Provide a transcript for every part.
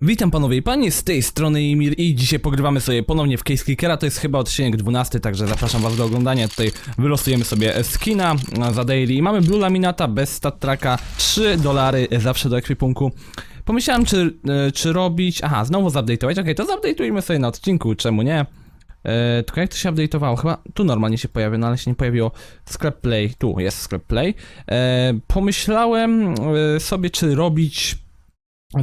Witam panowie i panie, z tej strony Imir i dzisiaj pogrywamy sobie ponownie w Case Clickera, to jest chyba odcinek 12, także zapraszam was do oglądania, tutaj wylosujemy sobie skina e, za daily i mamy Blue Laminata bez stat tracka, 3 dolary zawsze do ekwipunku. Pomyślałem czy, e, czy robić, aha, znowu zupdate'ować, okej, to zupdate'ujmy sobie na odcinku, czemu nie? E, tylko jak to się update'owało? Chyba tu normalnie się pojawia, no ale się nie pojawiło sklep play, tu jest sklep play. E, pomyślałem e, sobie czy robić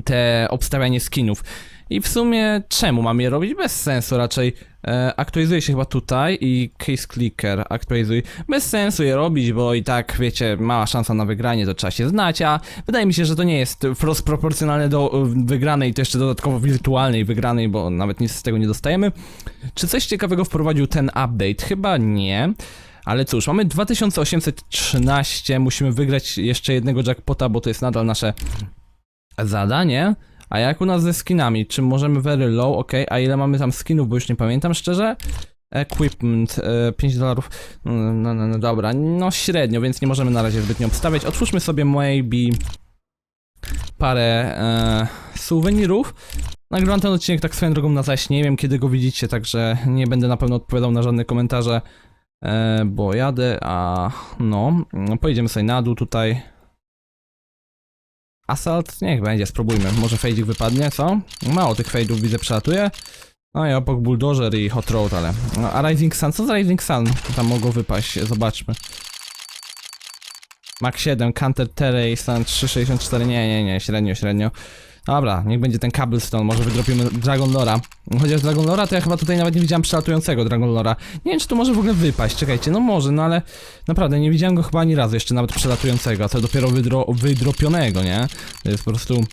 te obstawianie skinów. I w sumie czemu mam je robić? Bez sensu raczej. E, aktualizuje się chyba tutaj i case clicker aktualizuje. Bez sensu je robić, bo i tak wiecie, mała szansa na wygranie, to trzeba się znać, a wydaje mi się, że to nie jest wprost proporcjonalne do wygranej, to jeszcze dodatkowo wirtualnej wygranej, bo nawet nic z tego nie dostajemy. Czy coś ciekawego wprowadził ten update? Chyba nie. Ale cóż, mamy 2813, musimy wygrać jeszcze jednego jackpota, bo to jest nadal nasze zadanie. A jak u nas ze skinami? Czy możemy very low? Ok, a ile mamy tam skinów, bo już nie pamiętam szczerze. Equipment, e, 5 dolarów. No, no, no, no dobra, no średnio, więc nie możemy na razie zbytnio obstawiać. Otwórzmy sobie maybe parę e, suwenirów. Nagrywam ten odcinek tak swoją drogą na zaś, nie wiem kiedy go widzicie, także nie będę na pewno odpowiadał na żadne komentarze, e, bo jadę, a no, pojedziemy sobie na dół tutaj. Assault? Niech będzie, spróbujmy. Może fejdzik wypadnie, co? Mało tych fejdów widzę przelatuje. No i obok Bulldozer i Hot Road, ale... No, a Rising Sun? Co za Rising Sun? Tam mogło wypaść, zobaczmy. Mach 7, Counter Terrace, Sun 364, nie, nie, nie, średnio, średnio. Dobra, niech będzie ten Cobblestone, może wydropimy Dragon Lora. Chociaż Dragon Lora to ja chyba tutaj nawet nie widziałem przelatującego Dragon Lora. Nie wiem, czy tu może w ogóle wypaść, czekajcie, no może, no ale naprawdę nie widziałem go chyba ani razu jeszcze nawet przelatującego, a to dopiero wydro wydropionego, nie? To jest po prostu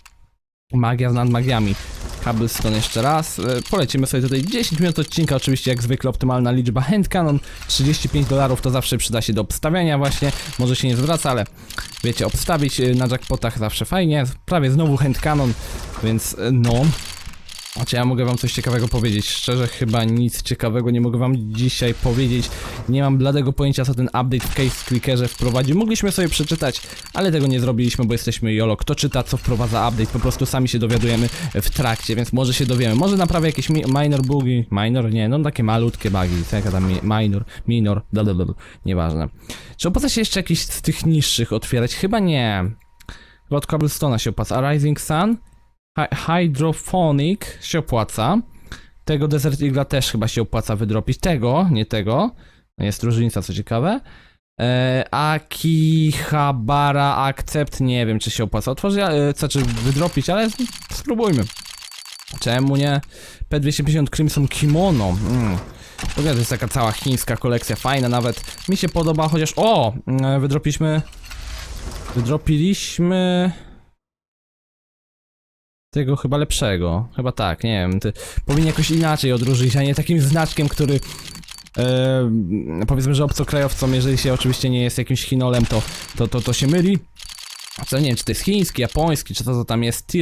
magia nad magiami. Cobblestone jeszcze raz. E, Polecimy sobie tutaj 10 minut odcinka, oczywiście jak zwykle optymalna liczba hand cannon. 35 dolarów to zawsze przyda się do obstawiania właśnie. Może się nie zwraca, ale wiecie, obstawić e, na jackpotach zawsze fajnie. Prawie znowu hand cannon, więc e, no. Znaczy ja mogę wam coś ciekawego powiedzieć. Szczerze chyba nic ciekawego nie mogę wam dzisiaj powiedzieć. Nie mam bladego pojęcia co ten update w Case Clickerze wprowadził. Mogliśmy sobie przeczytać, ale tego nie zrobiliśmy, bo jesteśmy YOLO. Kto czyta co wprowadza update, po prostu sami się dowiadujemy w trakcie, więc może się dowiemy. Może naprawia jakieś mi minor bugi. Minor? Nie, no takie malutkie bugi. Jaka tam mi minor, minor, blablabla. Nieważne. Czy opłaca się jeszcze jakiś z tych niższych otwierać? Chyba nie. Chyba od Cobblestone'a się opłaca. A Rising Sun? Hy- Hydrophonic się opłaca. Tego Desert Eagle'a też chyba się opłaca wydropić. Tego, nie tego. Jest różnica, co ciekawe. E, Akihabara Accept, nie wiem czy się opłaca otworzyć, e, znaczy wydropić, ale spróbujmy. Czemu nie? P250 Crimson Kimono. Mm. To jest taka cała chińska kolekcja, fajna nawet. Mi się podoba, chociaż... O! mm, Wydropiliśmy... Wydropiliśmy tego chyba lepszego. Chyba tak, nie wiem. Ty, powinien jakoś inaczej odróżnić, a nie takim znaczkiem, który. E, powiedzmy, że obcokrajowcom, jeżeli się oczywiście nie jest jakimś chinolem, to, to, to, to się myli. Co nie wiem, czy to jest chiński, japoński, czy to, co tam jest.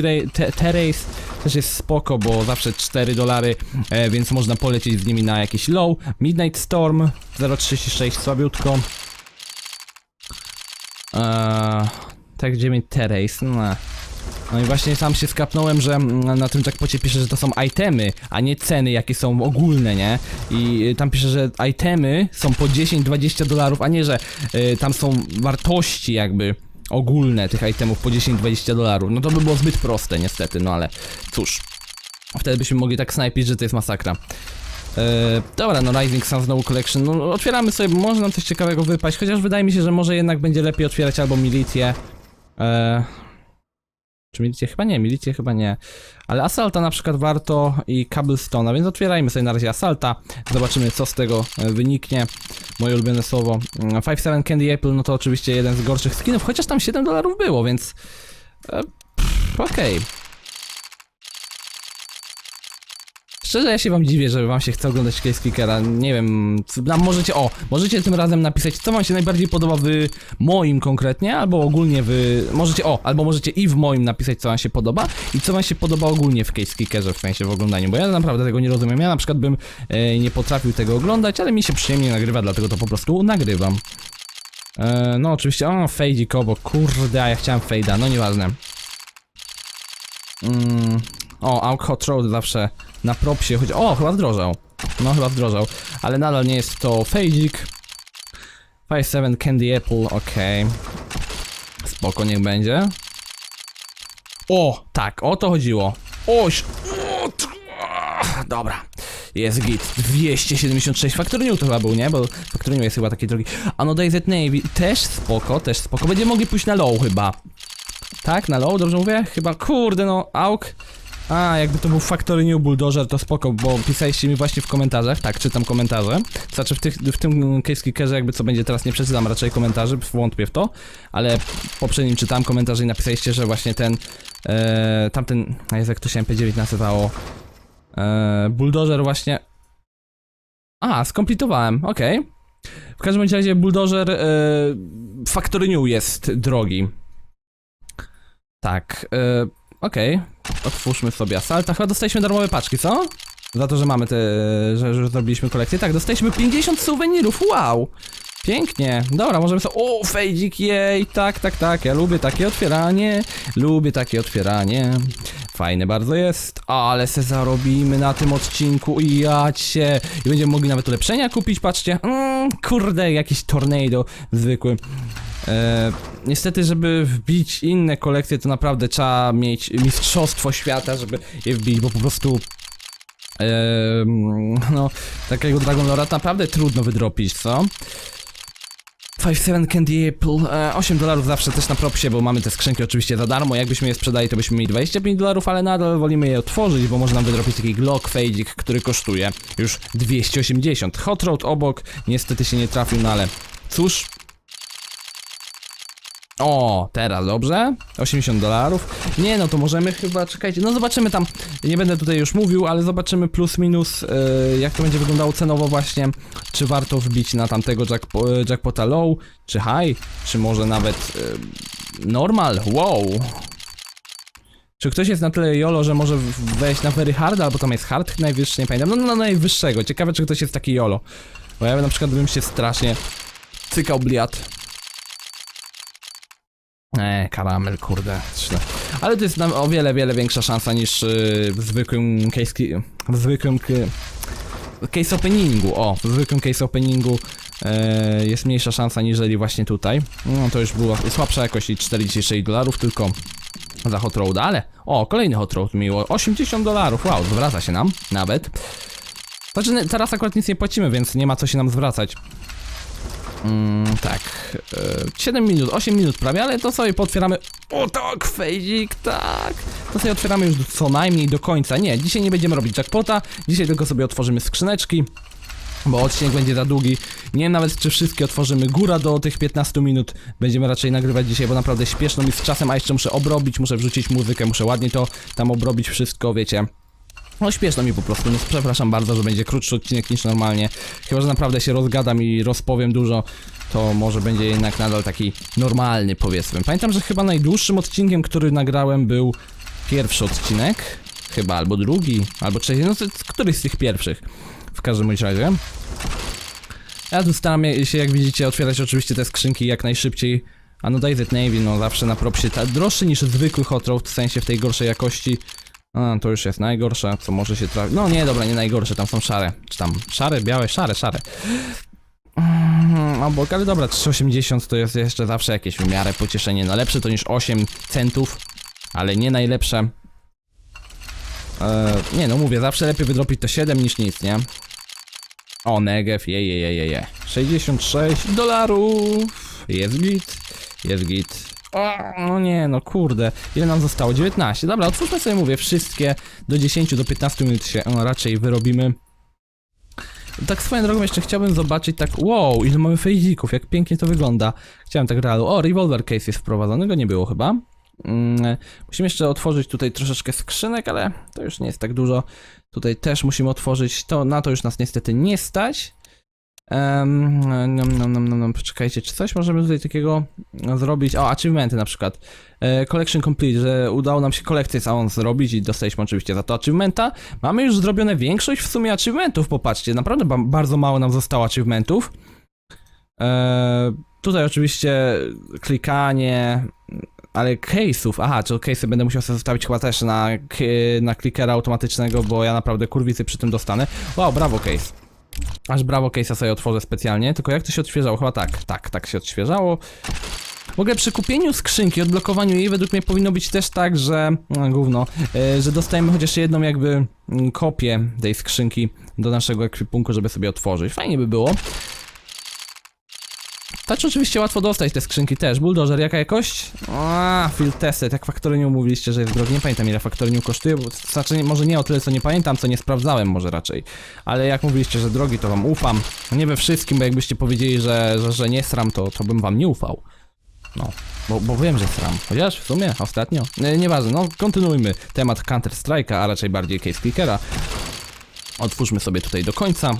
Terrace też jest spoko, bo zawsze 4 dolary, e, więc można polecieć z nimi na jakiś low. Midnight Storm 0,36 słabiutko. Eee, tak, gdzie mi Terrace? No. No i właśnie sam się skapnąłem, że mm, na tym jackpocie pisze, że to są itemy, a nie ceny, jakie są ogólne, nie? I y, tam pisze, że itemy są po 10-20 dolarów, a nie, że y, tam są wartości jakby ogólne tych itemów po 10-20 dolarów. No to by było zbyt proste niestety, no ale cóż. Wtedy byśmy mogli tak snajpić, że to jest masakra. Eee, dobra, no Rising Sun znowu Collection, no otwieramy sobie, może nam coś ciekawego wypaść, chociaż wydaje mi się, że może jednak będzie lepiej otwierać albo Militię. Eee, czy milicję? Chyba nie, milicję chyba nie. Ale Assalta na przykład warto i Cobblestone'a, więc otwierajmy sobie na razie Assalta. Zobaczymy co z tego e, wyniknie. Moje ulubione słowo. Mm, 5-7 Candy Apple, no to oczywiście jeden z gorszych skinów, chociaż tam 7 dolarów było, więc... E, pff, Okej. Szczerze ja się wam dziwię, że wam się chce oglądać Case Kickera, nie wiem, nam możecie, o, możecie tym razem napisać, co wam się najbardziej podoba w moim konkretnie, albo ogólnie w, możecie, o, albo możecie i w moim napisać, co wam się podoba i co wam się podoba ogólnie w Case Kickerze, w sensie w oglądaniu, bo ja naprawdę tego nie rozumiem, ja na przykład bym e, nie potrafił tego oglądać, ale mi się przyjemnie nagrywa, dlatego to po prostu nagrywam. E, no oczywiście, o, fejdzik obok, kurde, ja chciałem fejda, no nieważne. Mm, O, Hot Road zawsze na propsie chodzi. O, chyba zdrożał. No, chyba zdrożał. Ale nadal nie jest to fejdzik. 5-7 Candy Apple, okej. Spoko, niech będzie. O, tak, o to chodziło. Oś! Dobra. Jest git. 276. Factory New to chyba był, nie? Bo Factory New jest chyba taki drogi. A no DayZ Navy też spoko, też spoko. Będziemy mogli pójść na low chyba. Tak, na low, dobrze mówię? Chyba, kurde no, AUK. A, jakby to był Factory New Bulldozer, to spoko, bo pisaliście mi właśnie w komentarzach, tak, czytam komentarze. Znaczy w, tych, w tym case kickerze jakby co będzie teraz nie przeczytam raczej komentarzy, wątpię w to, ale w poprzednim czytałem komentarze i napisaliście, że właśnie ten, e, tamten, jest jak to się MP9 nazywało, e, Bulldozer właśnie... A, skompletowałem, okej. W każdym razie Bulldozer e, Factory New jest drogi. Tak, e, okej. Otwórzmy sobie Asalta. Chyba dostaliśmy darmowe paczki, co? Za to, że mamy te, że, zrobiliśmy kolekcję. Tak, dostaliśmy 50 suwenirów, wow! Pięknie, dobra, możemy sobie... O, fejdzik, jej, tak, tak, tak, ja lubię takie otwieranie, lubię takie otwieranie. Fajne bardzo jest, ale se zarobimy na tym odcinku i ja cię. I będziemy mogli nawet ulepszenia kupić, patrzcie. Mm, kurde, jakiś tornado zwykły. E, niestety, żeby wbić inne kolekcje, to naprawdę trzeba mieć mistrzostwo świata, żeby je wbić, bo po prostu em, no, takiego Dragon Lora naprawdę trudno wydropić, co? 5-7 Candy Apple, e, 8 dolarów zawsze też na propsie, bo mamy te skrzynki oczywiście za darmo, jakbyśmy je sprzedali to byśmy mieli 25 dolarów, ale nadal wolimy je otworzyć, bo można wydropić taki Glock Fejdzik, który kosztuje już 280. Hot Rod obok, niestety się nie trafił, no ale cóż, o, teraz dobrze. 80 dolarów. Nie, no to możemy chyba, czekajcie, no zobaczymy tam, nie będę tutaj już mówił, ale zobaczymy plus minus, yy, jak to będzie wyglądało cenowo właśnie, czy warto wbić na tamtego jackpo, jackpota low, czy high, czy może nawet yy, normal, wow. Czy ktoś jest na tyle jolo, że może wejść na very hard, albo tam jest hard najwyższy, nie pamiętam, no na najwyższego, ciekawe czy ktoś jest taki jolo. Bo ja na przykład bym się strasznie cykał bliat. Eee, karamel, kurde, źle. Ale to jest nam o wiele, wiele większa szansa niż yy, w zwykłym case, w zwykłym case openingu. O, w zwykłym case openingu e, jest mniejsza szansa niżeli właśnie tutaj. No to już była słabsza jakość i 46 dolarów tylko za Hot Road, ale o, kolejny Hot Road miło, 80 dolarów, wow, zwraca się nam nawet. Znaczy teraz akurat nic nie płacimy, więc nie ma co się nam zwracać. Mm, tak, e, 7 minut, 8 minut prawie, ale to sobie potwieramy. O tak, fejdzik, tak. To sobie otwieramy już co najmniej do końca. Nie, dzisiaj nie będziemy robić jackpota, dzisiaj tylko sobie otworzymy skrzyneczki. Bo odcinek będzie za długi. Nie wiem nawet, czy wszystkie otworzymy góra do tych 15 minut. Będziemy raczej nagrywać dzisiaj, bo naprawdę śpieszno mi z czasem, a jeszcze muszę obrobić, muszę wrzucić muzykę, muszę ładnie to tam obrobić wszystko, wiecie. No śpieszno mi po prostu, no przepraszam bardzo, że będzie krótszy odcinek niż normalnie. Chyba, że naprawdę się rozgadam i rozpowiem dużo, to może będzie jednak nadal taki normalny powiedzmy. Pamiętam, że chyba najdłuższym odcinkiem, który nagrałem był pierwszy odcinek. Chyba, albo drugi, albo trzeci, no któryś z tych pierwszych. W każdym razie. Ja tu staram się, jak widzicie, otwierać oczywiście te skrzynki jak najszybciej. A no DayZ Navy, no zawsze na propsie, ta, droższy niż zwykły Hot Rod, w sensie w tej gorszej jakości. A, to już jest najgorsze, co może się trafić. No nie, dobra, nie najgorsze, tam są szare. Czy tam szare, białe, szare, szare. Mm, Obok, ale dobra, 3,80 to jest jeszcze zawsze jakieś w miarę pocieszenie. No lepsze to niż 8 centów, ale nie najlepsze. Eee, nie no, mówię, zawsze lepiej wydropić to 7 niż nic, nie? O, Negev, je, je, je, je, je. 66 dolarów. Jest git, jest git. No nie, no kurde. Ile nam zostało? 19. Dobra, otwórzmy sobie, mówię, wszystkie do 10 do 15 minut się e, raczej wyrobimy. Tak swoją drogą jeszcze chciałbym zobaczyć tak, wow, ile mamy fejzików, jak pięknie to wygląda. Chciałem tak realu. O, revolver case jest wprowadzony, go nie było chyba. Mm, musimy jeszcze otworzyć tutaj troszeczkę skrzynek, ale to już nie jest tak dużo. Tutaj też musimy otworzyć, to na to już nas niestety nie stać. Um, no, no, no, no, poczekajcie, czy coś możemy tutaj takiego zrobić? O, achievementy na przykład. E, collection complete, że udało nam się kolekcję całą zrobić i dostaliśmy oczywiście za to achievementa. Mamy już zrobione większość w sumie achievementów, popatrzcie, naprawdę ba bardzo mało nam zostało achievementów. E, tutaj oczywiście klikanie, ale case'ów, aha, czy case'y będę musiał sobie zostawić chyba też na, na clickera automatycznego, bo ja naprawdę kurwicy przy tym dostanę. Wow, brawo case. Aż brawo case'a sobie otworzę specjalnie, tylko jak to się odświeżało? Chyba tak, tak, tak się odświeżało. W ogóle przy kupieniu skrzynki, odblokowaniu jej według mnie powinno być też tak, że, no, gówno, e, że dostajemy chociaż jedną jakby mm, kopię tej skrzynki do naszego ekwipunku, żeby sobie otworzyć. Fajnie by było. Touch oczywiście łatwo dostać te skrzynki też. Bulldozer, jaka jakość? A, field tested, jak faktorynium mówiliście, że jest drogi. Nie pamiętam ile faktorynium kosztuje, bo znaczy może nie o tyle co nie pamiętam, co nie sprawdzałem może raczej. Ale jak mówiliście, że drogi, to wam ufam. Nie we wszystkim, bo jakbyście powiedzieli, że, że, że nie sram, to, to bym wam nie ufał. No, bo, bo wiem, że sram. Chociaż w sumie ostatnio. Nie, nieważne, no kontynuujmy temat Counter Strike'a, a raczej bardziej Case Clickera. Otwórzmy sobie tutaj do końca.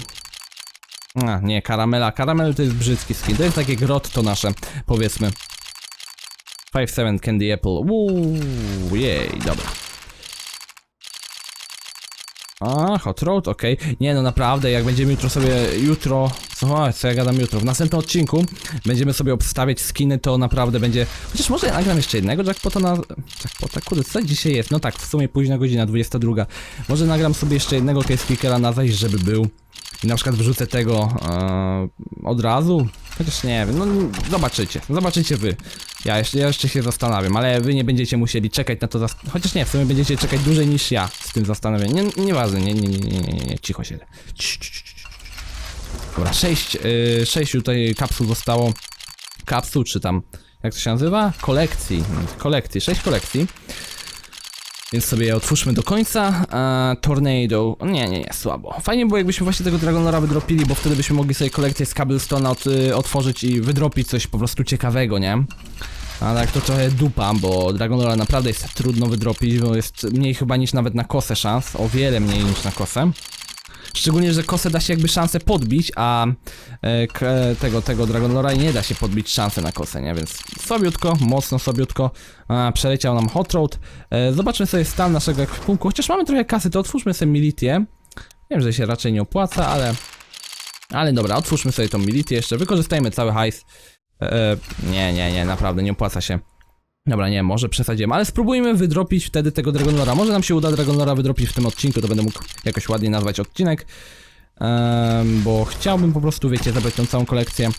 A, nie, karamela. Karamel to jest brzydki skin. To jest takie grotto nasze, powiedzmy. 5-7 Candy Apple. Uuu, jej, dobra. A, Hot Road, okej. Nie no, naprawdę, jak będziemy jutro sobie, jutro, co, co ja gadam jutro, w następnym odcinku będziemy sobie obstawiać skiny, to naprawdę będzie, chociaż może ja nagram jeszcze jednego jackpota na, jackpota, kurde, co dzisiaj jest? No tak, w sumie późna godzina, 22. Może nagram sobie jeszcze jednego case na zaś, żeby był i na przykład wrzucę tego e, od razu, chociaż nie wiem, no zobaczycie, zobaczycie wy. Ja jeszcze, ja jeszcze się zastanawiam, ale wy nie będziecie musieli czekać na to, chociaż nie, w sumie będziecie czekać dłużej niż ja z tym zastanowieniem. Nie, nieważne, nie, nie, nie, nie, nie, nie, cicho się. Dobra, sześć, yy, sześć tutaj kapsuł zostało. Kapsuł, czy tam, jak to się nazywa? Kolekcji, kolekcji, sześć kolekcji. Więc sobie je otwórzmy do końca. A, tornado. Nie, nie, nie, słabo. Fajnie było, jakbyśmy właśnie tego Dragonora wydropili, bo wtedy byśmy mogli sobie kolekcję z Cobblestone'a y, otworzyć i wydropić coś po prostu ciekawego, nie? A tak to trochę dupa, bo Dragonora naprawdę jest trudno wydropić, bo jest mniej chyba niż nawet na kosę szans. O wiele mniej niż na kosę. Szczególnie, że kosę da się jakby szansę podbić, a e, k, tego, tego Dragonlora nie da się podbić szansę na kosę, nie? Więc sobiutko, mocno sobiutko a, przeleciał nam Hot Road. E, zobaczmy sobie stan naszego ekwipunku, chociaż mamy trochę kasy, to otwórzmy sobie Militię. Wiem, że się raczej nie opłaca, ale... Ale dobra, otwórzmy sobie tą Militię jeszcze, wykorzystajmy cały hajs. E, e, nie, nie, nie, naprawdę nie opłaca się. Dobra, nie, może przesadziłem, ale spróbujmy wydropić wtedy tego Dragonlora. Może nam się uda Dragonlora wydropić w tym odcinku, to będę mógł jakoś ładnie nazwać odcinek. Em, bo chciałbym po prostu, wiecie, zabrać tą całą kolekcję.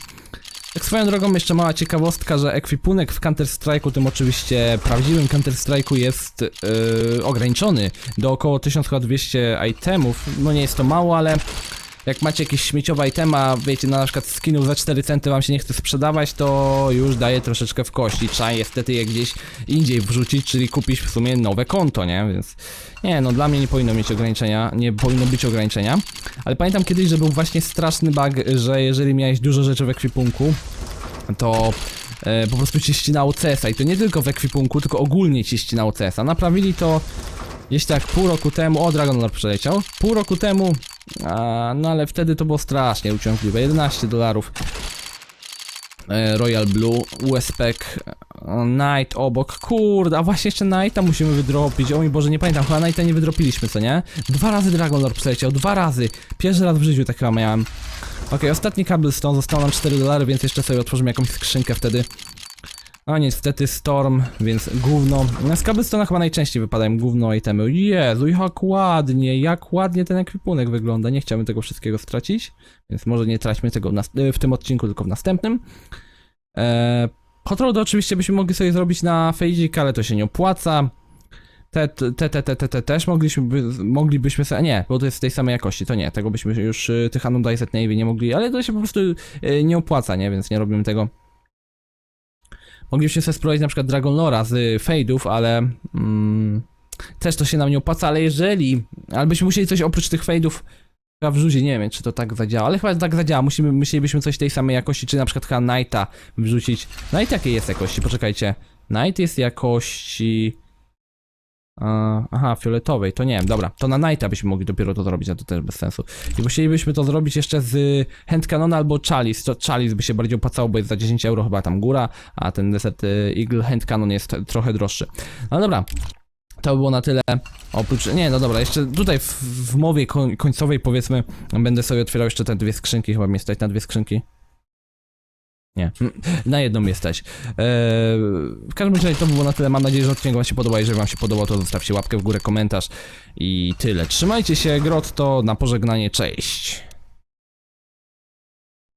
Tak swoją drogą jeszcze mała ciekawostka, że ekwipunek w Counter Strike'u, tym oczywiście prawdziwym Counter Strike'u jest yy, ograniczony do około 1200 itemów. No nie jest to mało, ale jak macie jakieś śmieciowe itema, wiecie, na przykład skinów za 4 centy wam się nie chce sprzedawać, to już daje troszeczkę w kości. Trzeba je wtedy je gdzieś indziej wrzucić, czyli kupić w sumie nowe konto, nie? Więc nie, no dla mnie nie powinno mieć ograniczenia, nie powinno być ograniczenia. Ale pamiętam kiedyś, że był właśnie straszny bug, że jeżeli miałeś dużo rzeczy w ekwipunku, to e, po prostu ci ścinało CS-a i to nie tylko w ekwipunku, tylko ogólnie ci ścinało CS-a. Naprawili to gdzieś tak pół roku temu, o Dragon Lord przeleciał, pół roku temu, a, no ale wtedy to było strasznie uciążliwe, 11 dolarów. E, Royal Blue, USPEC, e, Night obok, kurde, a właśnie jeszcze Nighta musimy wydropić, o mój Boże, nie pamiętam, chyba Nighta nie wydropiliśmy, co nie? Dwa razy Dragon Lord przeleciał, dwa razy, pierwszy raz w życiu tak chyba miałem. Okej, ostatni Cobblestone, zostało nam 4 dolary, więc jeszcze sobie otworzymy jakąś skrzynkę wtedy. A niestety Storm, więc gówno. No, Z Cobblestone'a chyba najczęściej wypadają gówno itemy. Jezu, jak ładnie, jak ładnie ten ekwipunek wygląda. Nie chciałbym tego wszystkiego stracić, więc może nie traćmy tego w, w tym odcinku, tylko w następnym. Eee, Hot Road oczywiście byśmy mogli sobie zrobić na Fejdzik, ale to się nie opłaca. Te, te, te, te, te, te też mogliśmy, by, moglibyśmy sobie, nie, bo to jest tej samej jakości, to nie, tego byśmy już, y, tych Anodized Navy nie mogli, ale to się po prostu y, nie opłaca, nie, więc nie robimy tego. Moglibyśmy sobie spróbować na przykład Dragon Lora z fade'ów, ale mm, też to się nam nie opłaca, ale jeżeli, ale byśmy musieli coś oprócz tych fade'ów chyba wrzucić, nie wiem czy to tak zadziała, ale chyba tak zadziała, Musimy, musielibyśmy coś tej samej jakości, czy na przykład chyba Nighta wrzucić. Night jakiej jest jakości? Poczekajcie. Night jest jakości... e, Aha, fioletowej, to nie wiem, dobra, to na Nighta byśmy mogli dopiero to zrobić, a to też bez sensu. I musielibyśmy to zrobić jeszcze z Hand Cannona albo Chalice, to Chalice by się bardziej opłacało, bo jest za 10 euro chyba tam góra, a ten Desert y, Eagle Hand Cannon jest trochę droższy. No dobra, to by było na tyle. Oprócz, nie, no dobra, jeszcze tutaj w, w mowie koń, końcowej powiedzmy, będę sobie otwierał jeszcze te dwie skrzynki, chyba mnie stać na dwie skrzynki. Nie, na jedną jesteś. Eee, w każdym razie to by było na tyle. Mam nadzieję, że odcinek Wam się podoba. Jeżeli Wam się podobał, to zostawcie łapkę w górę, komentarz i tyle. Trzymajcie się, Grotto, na pożegnanie, cześć.